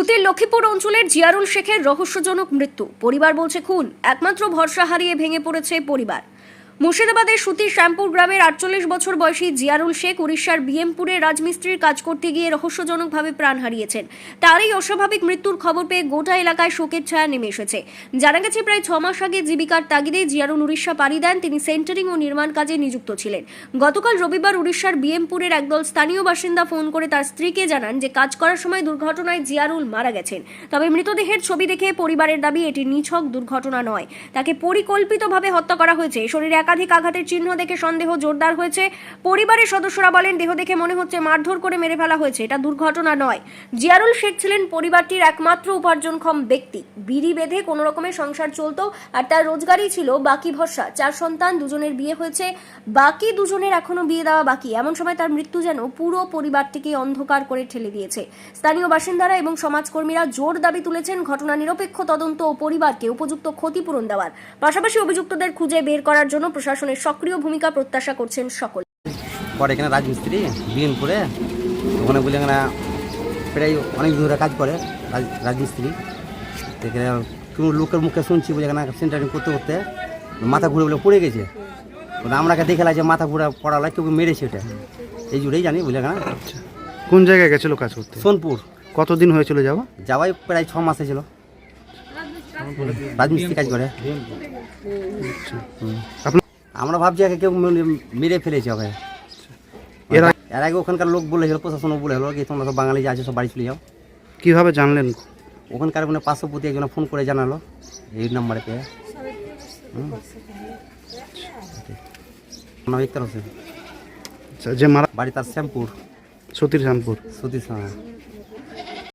সুতির লক্ষ্মীপুর অঞ্চলের জিয়ারুল শেখের রহস্যজনক মৃত্যু। পরিবার বলছে, খুন। একমাত্র ভরসা হারিয়ে ভেঙে পড়েছে পরিবার। মুর্শিদাবাদের সুতির শ্যামপুর গ্রামের আটচল্লিশ বছর বয়সী জিয়ারুল শেখ উড়িষ্যার বিএমপুরে রাজমিস্ত্রির কাজ করতে গিয়ে রহস্যজনকভাবে প্রাণ হারিয়েছেন। তার এই অস্বাভাবিক মৃত্যুর খবর পেয়ে গোটা এলাকায় শোকের ছায়া নেমে এসেছে। জানা গেছে, প্রায় ছ মাস আগে জীবিকার তাগিদে জিয়ারুল উড়িষ্যা পাড়ি দেন। তিনি সেন্টারিং ও নির্মাণ কাজে নিযুক্ত ছিলেন। গতকাল রবিবার উড়িষ্যার বিএমপুরের একদল স্থানীয় বাসিন্দা ফোন করে তার স্ত্রীকে জানান যে, কাজ করার সময় দুর্ঘটনায় জিয়ারুল মারা গেছেন। তবে মৃতদেহের ছবি দেখে পরিবারের দাবি, এটি নিছক দুর্ঘটনা নয়। তাকে পরিকল্পিতভাবে হত্যা করা হয়েছে। শরীরে একাধিক আঘাতের চিহ্ন দেখে সন্দেহ জোরদার হয়েছে। পরিবারের সদস্যরা বলেন, দেহ দেখে মনে হচ্ছে মারধর করে মেরে ফেলা হয়েছে। এটা দুর্ঘটনা নয়। জিয়ারুল শেখ ছিলেন পরিবারটির একমাত্র উপার্জনক্ষম ব্যক্তি। বিড়ি বেঁধে কোনো রকমের সংসার চলতো আর তার রোজগারই ছিল বাকি ভরসা। চার সন্তান, দুজনের বিয়ে হয়েছে। বাকি দুজনের এখনও বিয়ে দেওয়া বাকি। এমন সময় তার মৃত্যু যেন পুরো পরিবারটিকে অন্ধকার করে ঠেলে দিয়েছে। স্থানীয় বাসিন্দারা এবং সমাজকর্মীরা জোর দাবি তুলেছেন ঘটনা নিরপেক্ষ তদন্ত ও পরিবারকে উপযুক্ত ক্ষতিপূরণ দেওয়ার। পাশাপাশি অভিযুক্তদের খুঁজে বের করার জন্য প্রশাসনের সক্রিয় ভূমিকা প্রত্যাশা করছেন সকল। পরে এখানে রাজমিস্ত্রি বিএনপুরে ওখানে বলে এখানে প্রায় অনেক দূরে কাজ করে রাজ- রাজমিস্ত্রি। এখানে কোনো লোকের মুখে শুনছি বলে এখানে সেন্টারিং করতে করতে মাথা ঘুরে বলে পড়ে গেছে। আমরাকে দেখে লাগছে মাথা ঘুরে পড়ালা কেউ মেরেছে ওটা এই জুড়েই জানি বলে এখানে। কোন জায়গায় গেছিল কাজ করতে? সোনপুর। কতদিন হয়েছিল যাওয়া যাওয়াই প্রায় ছ মাসে ছিল। রাজমিস্ত্রি কাজ করে। আপনার আমরা ভাবছি একে কেউ মেরে- ফেলেছে ওকে। এর আগে এর আগে ওখানকার লোক বলেছিল প্রশাসনও বলেছিল কি তোমরা সব বাঙালি যে আছে সব বাড়ি চলে যাও। কীভাবে জানলেন? ওখানকার মানে পার্শ্ববর্তী একজন ফোন করে জানালো এই নাম্বারে পেয়ে। হুম। আমার ইকতার হোসেন। আচ্ছা, যে মারা বাড়ি তার শ্যামপুর। সতীর শ্যামপুর। সতীশ হ্যাঁ